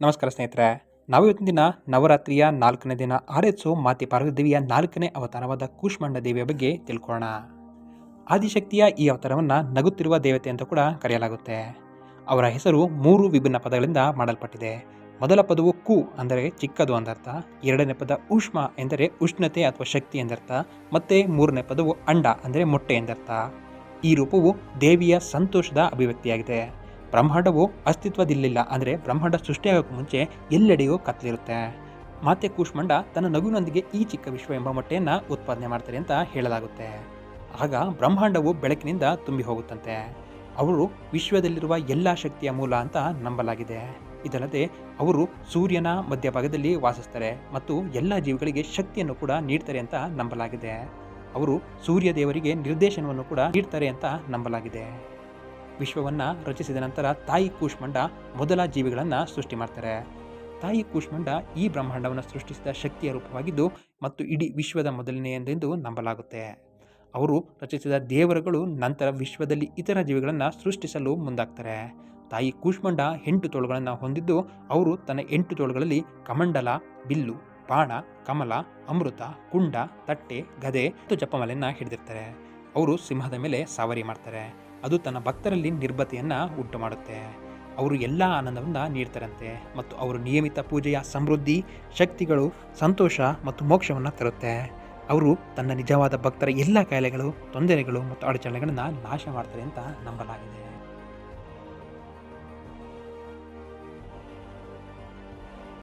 ನಮಸ್ಕಾರ ಸ್ನೇಹಿತರೆ. ನಾವು ಇವತ್ತಿನ ದಿನ ನವರಾತ್ರಿಯ ನಾಲ್ಕನೇ ದಿನ ಆರೇತ್ಸು ಮಾತೆ ಪಾರ್ವತಿ ದೇವಿಯ ನಾಲ್ಕನೇ ಅವತಾರವಾದ ಕೂಷ್ಮಾಂಡ ದೇವಿಯ ಬಗ್ಗೆ ತಿಳ್ಕೊಳ್ಳೋಣ. ಆದಿಶಕ್ತಿಯ ಈ ಅವತಾರವನ್ನು ನಗುತ್ತಿರುವ ದೇವತೆ ಅಂತ ಕೂಡ ಕರೆಯಲಾಗುತ್ತೆ. ಅವರ ಹೆಸರು ಮೂರು ವಿಭಿನ್ನ ಪದಗಳಿಂದ ಮಾಡಲ್ಪಟ್ಟಿದೆ. ಮೊದಲ ಪದವು ಕು ಅಂದರೆ ಚಿಕ್ಕದು ಅಂದರ್ಥ, ಎರಡನೇ ಪದ ಉಷ್ಮ ಎಂದರೆ ಉಷ್ಣತೆ ಅಥವಾ ಶಕ್ತಿ ಎಂದರ್ಥ, ಮತ್ತು ಮೂರನೇ ಪದವು ಅಂಡ ಅಂದರೆ ಮೊಟ್ಟೆ ಎಂದರ್ಥ. ಈ ರೂಪವು ದೇವಿಯ ಸಂತೋಷದ ಅಭಿವ್ಯಕ್ತಿಯಾಗಿದೆ. ಬ್ರಹ್ಮಾಂಡವು ಅಸ್ತಿತ್ವದಲ್ಲಿಲ್ಲ ಅಂದರೆ ಬ್ರಹ್ಮಾಂಡ ಸೃಷ್ಟಿಯಾಗೋಕ್ಕೆ ಮುಂಚೆ ಎಲ್ಲೆಡೆಯೂ ಕತ್ತಲಿರುತ್ತೆ ಮಾತೆ ಕೂಷ್ಮಂಡ ತನ್ನ ನಗುವಿನೊಂದಿಗೆ ಈ ಚಿಕ್ಕ ವಿಶ್ವ ಎಂಬ ಮೊಟ್ಟೆಯನ್ನು ಉತ್ಪಾದನೆ ಮಾಡ್ತಾರೆ ಅಂತ ಹೇಳಲಾಗುತ್ತೆ. ಆಗ ಬ್ರಹ್ಮಾಂಡವು ಬೆಳಕಿನಿಂದ ತುಂಬಿ ಹೋಗುತ್ತಂತೆ. ಅವರು ವಿಶ್ವದಲ್ಲಿರುವ ಎಲ್ಲ ಶಕ್ತಿಯ ಮೂಲ ಅಂತ ನಂಬಲಾಗಿದೆ. ಇದಲ್ಲದೆ ಅವರು ಸೂರ್ಯನ ಮಧ್ಯಭಾಗದಲ್ಲಿ ವಾಸಿಸ್ತಾರೆ ಮತ್ತು ಎಲ್ಲ ಜೀವಿಗಳಿಗೆ ಶಕ್ತಿಯನ್ನು ಕೂಡ ನೀಡ್ತಾರೆ ಅಂತ ನಂಬಲಾಗಿದೆ. ಅವರು ಸೂರ್ಯ ದೇವರಿಗೆ ನಿರ್ದೇಶನವನ್ನು ಕೂಡ ನೀಡ್ತಾರೆ ಅಂತ ನಂಬಲಾಗಿದೆ. ವಿಶ್ವವನ್ನು ರಚಿಸಿದ ನಂತರ ತಾಯಿ ಕೂಷ್ಮಂಡ ಮೊದಲ ಜೀವಿಗಳನ್ನು ಸೃಷ್ಟಿ ಮಾಡ್ತಾರೆ. ತಾಯಿ ಕೂಷ್ಮಂಡ ಈ ಬ್ರಹ್ಮಾಂಡವನ್ನು ಸೃಷ್ಟಿಸಿದ ಶಕ್ತಿಯ ರೂಪವಾಗಿದ್ದು ಮತ್ತು ಇಡೀ ವಿಶ್ವದ ಮೊದಲನೆಯದೆಂದು ನಂಬಲಾಗುತ್ತೆ. ಅವರು ರಚಿಸಿದ ದೇವರುಗಳು ನಂತರ ವಿಶ್ವದಲ್ಲಿ ಇತರ ಜೀವಿಗಳನ್ನು ಸೃಷ್ಟಿಸಲು ಮುಂದಾಗ್ತಾರೆ. ತಾಯಿ ಕೂಷ್ಮಂಡ ಎಂಟು ತೋಳುಗಳನ್ನು ಹೊಂದಿದ್ದು ಅವರು ತನ್ನ ಎಂಟು ತೋಳುಗಳಲ್ಲಿ ಕಮಂಡಲ, ಬಿಲ್ಲು, ಬಾಣ, ಕಮಲ, ಅಮೃತ, ಕುಂಡ, ತಟ್ಟೆ, ಗದೆ ಮತ್ತು ಜಪಮಲೆಯನ್ನು ಹಿಡಿದಿರ್ತಾರೆ. ಅವರು ಸಿಂಹದ ಮೇಲೆ ಸವಾರಿ ಮಾಡ್ತಾರೆ. ಅದು ತನ್ನ ಭಕ್ತರಲ್ಲಿ ನಿರ್ಭತೆಯನ್ನು ಉಂಟು ಮಾಡುತ್ತೆ ಅವರು ಎಲ್ಲ ಆನಂದವನ್ನು ನೀಡ್ತಾರಂತೆ ಮತ್ತು ಅವರು ನಿಯಮಿತ ಪೂಜೆಯ ಸಮೃದ್ಧಿ, ಶಕ್ತಿಗಳು, ಸಂತೋಷ ಮತ್ತು ಮೋಕ್ಷವನ್ನು ತರುತ್ತೆ. ಅವರು ತನ್ನ ನಿಜವಾದ ಭಕ್ತರ ಎಲ್ಲ ಕಾಯಿಲೆಗಳು, ತೊಂದರೆಗಳು ಮತ್ತು ಅಡಚಣೆಗಳನ್ನು ನಾಶ ಮಾಡ್ತಾರೆ ಅಂತ ನಂಬಲಾಗಿದೆ.